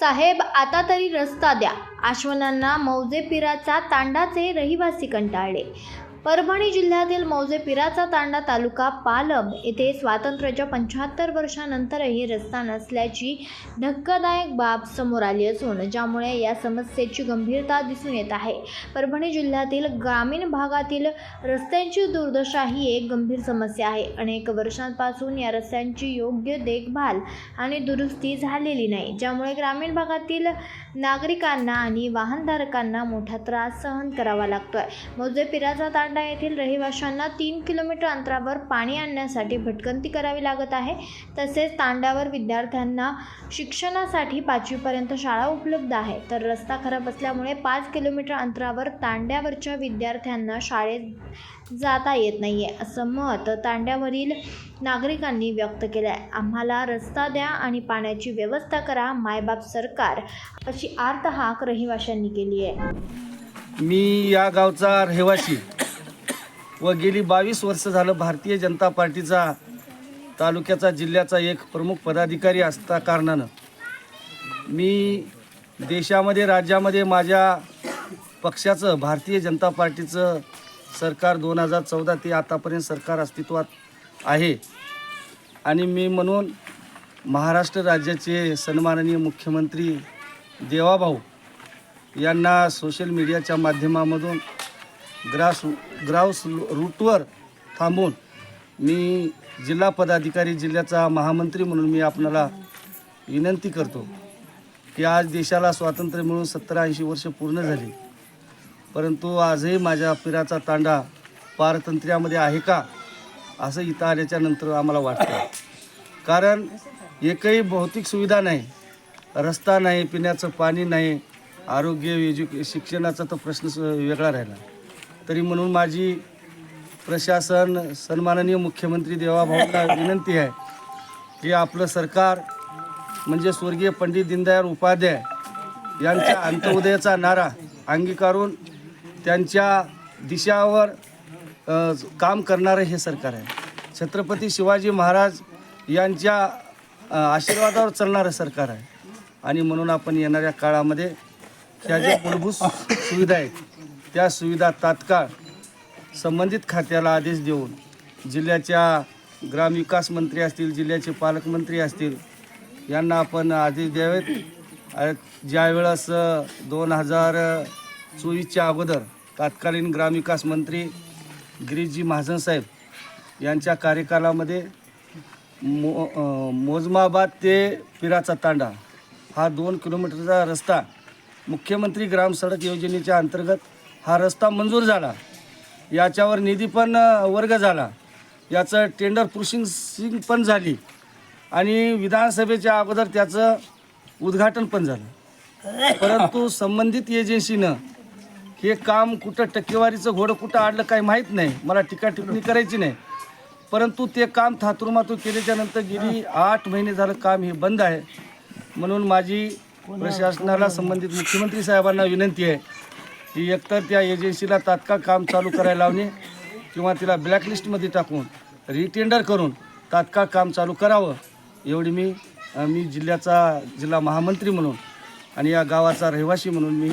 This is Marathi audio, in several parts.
साहेब आता तरी रस्ता द्या. आश्वनांना मौजे पिराचा तांडाचे रहिवासी कंटाळले. परभणी जिल्ह्यातील मौजे पिराचा तांडा तालुका पालम येथे स्वातंत्र्याच्या पंच्याहत्तर वर्षानंतरही रस्ता नसल्याची धक्कादायक बाब समोर आली असून ज्यामुळे या समस्येची गंभीरता दिसून येत आहे. परभणी जिल्ह्यातील ग्रामीण भागातील रस्त्यांची दुर्दशा ही एक गंभीर समस्या आहे. अनेक वर्षांपासून या रस्त्यांची योग्य देखभाल आणि दुरुस्ती झालेली नाही ज्यामुळे ग्रामीण भागातील नागरिकांना आणि वाहनधारकांना मोठा त्रास सहन करावा लागतोय. मौजे पिराचा तांडा तांडा येथील रहिवाशांना तीन किलोमीटर अंतरावर पाणी आणण्यासाठी भटकंती करावी लागत आहे. तसेच तांड्यावर विद्यार्थ्यांना शिक्षणासाठी पाचवीपर्यंत शाळा उपलब्ध आहे. तर रस्ता खराब असल्यामुळे पाच किलोमीटर अंतरावर तांड्यावरच्या विद्यार्थ्यांना शाळेत जाता येत नाही आहे असं मत तांड्यावरील नागरिकांनी व्यक्त केलं आहे आम्हाला रस्ता द्या आणि पाण्याची व्यवस्था करा मायबाप सरकार अशी आर्त हाक रहिवाशांनी केली आहे मी या गावचा रहिवाशी व गेली बावीस वर्ष झालं भारतीय जनता पार्टीचा तालुक्याचा जिल्ह्याचा एक प्रमुख पदाधिकारी असता कारणानं. मी देशामध्ये राज्यामध्ये माझ्या पक्षाचं भारतीय जनता पार्टीचं सरकार दोन हजार चौदा ते आतापर्यंत सरकार अस्तित्वात आहे. आणि मी म्हणून महाराष्ट्र राज्याचे सन्माननीय मुख्यमंत्री देवाभाऊ यांना सोशल मीडियाच्या माध्यमामधून ग्रास ग्राउस रूटवर थांबून मी जिल्हा पदाधिकारी जिल्ह्याचा महामंत्री म्हणून मी आपणाला विनंती करतो की आज देशाला स्वातंत्र्य मिळून सत्तर ऐंशी वर्ष पूर्ण झाली. परंतु आजही माझ्या पिराचा तांडा पारतंत्र्यामध्ये आहे का असं इथं आल्याच्यानंतर आम्हाला वाटतं. कारण एकही भौतिक सुविधा नाही रस्ता नाही पिण्याचं पाणी नाही आरोग्य एज्युके शिक्षणाचा तर प्रश्न वेगळा राहिला. तरी म्हणून माझी प्रशासन सन्माननीय मुख्यमंत्री देवाभाऊंना विनंती आहे की आपलं सरकार म्हणजे स्वर्गीय पंडित दीनदयाळ उपाध्याय यांच्या अंत्योदयाचा नारा अंगीकारून त्यांच्या दिशावर अ, काम करणारं हे सरकार आहे. छत्रपती शिवाजी महाराज यांच्या अ, आशीर्वादावर चालणारं सरकार आहे. आणि म्हणून आपण येणाऱ्या काळामध्ये ह्या ज्या मूलभूत सु- सुविधा आहेत त्या सुविधा तात्काळ संबंधित खात्याला आदेश देऊन जिल्ह्याच्या ग्रामविकास मंत्री असतील जिल्ह्याचे पालकमंत्री असतील यांना आपण आदेश द्यावेत. ज्यावेळेस दोन हजार चोवीसच्या अगोदर तत्कालीन ग्रामविकास मंत्री गिरीशजी महाजन साहेब यांच्या कार्यकालामध्ये मो मोजमाबाद ते पिराचा तांडा हा दोन किलोमीटरचा रस्ता मुख्यमंत्री ग्राम सडक योजनेच्या अंतर्गत हा रस्ता मंजूर झाला. याच्यावर निधी पण वर्ग झाला. याचं टेंडर प्रोसिंग पण झाली. आणि विधानसभेच्या अगोदर त्याचं उद्घाटन पण झालं. परंतु संबंधित एजन्सीनं हे काम कुठं टक्केवारीचं घोडं कुठं आडलं काही माहीत नाही. मला टीका टिप्पणी करायची नाही. परंतु ते काम थातुरमातू केल्याच्यानंतर गेली आठ महिने झालं काम हे बंद आहे. म्हणून माझी प्रशासनाला संबंधित मुख्यमंत्री साहेबांना विनंती आहे. की एकतर त्या एजन्सीला तात्काळ काम चालू करायला लावणे किंवा तिला ब्लॅकलिस्टमध्ये टाकून रिटेंडर करून तात्काळ काम चालू करावं एवढी मी मी जिल्ह्याचा जिल्हा महामंत्री म्हणून आणि या गावाचा रहिवासी म्हणून मी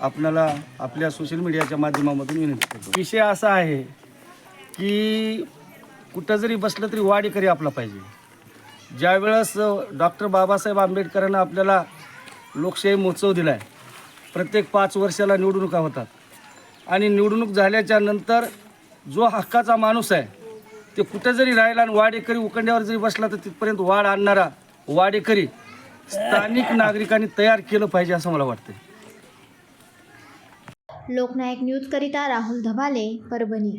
आपणाला आपल्या सोशल मीडियाच्या माध्यमामधून विनंती करतो. विषय असा आहे की कुठं जरी बसलं तरी वाडेकरी आपला पाहिजे. ज्यावेळेस डॉक्टर बाबासाहेब आंबेडकरांना आपल्याला लोकशाही महोत्सव दिला आहे प्रत्येक पाच वर्षाला निवडणुका होतात. आणि निवडणूक झाल्याच्यानंतर जो हक्काचा माणूस आहे ते कुठं जरी राहिला आणि वाडेकरी उकंड्यावर जरी बसला तर तिथपर्यंत वाढ आणणारा वाडेकरी स्थानिक नागरिकांनी तयार केलं पाहिजे असं मला वाटतं लोकनायक न्यूजकरिता राहुल धबाले परभणी.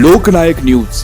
लोकनायक न्यूज.